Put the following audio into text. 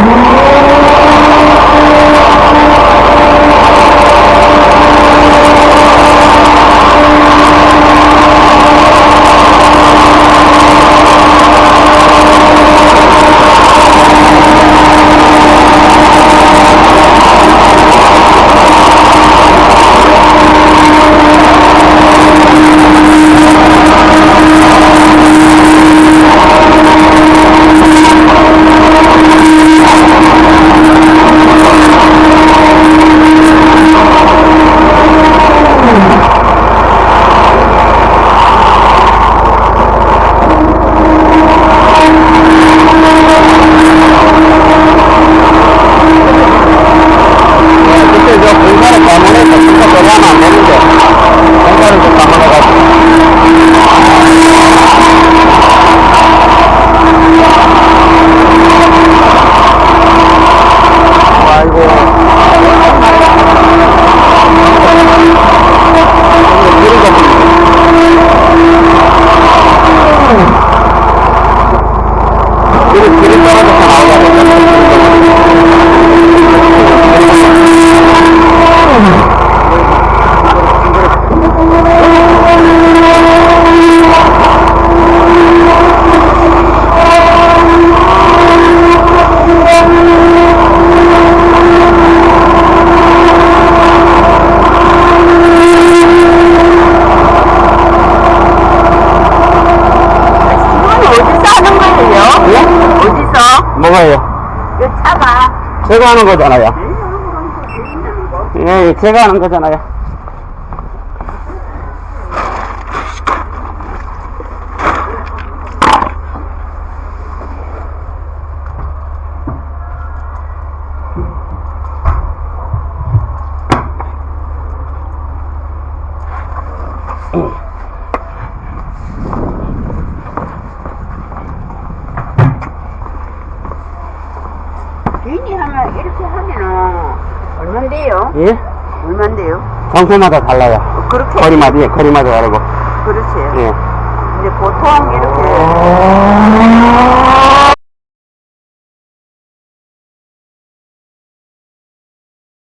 Oh! 어디 있어? 뭐가요? 이거 차가. 제가 하는 거잖아요. 예, 예, 제가 하는 거잖아요. 어. 괜히 하면 이렇게 하면은 얼만데요? 예? 얼만데요? 장소마다 달라요. 어, 그렇게 거리마다, 예, 거리마다 다르고. 그렇지. 예. 근데 보통 이렇게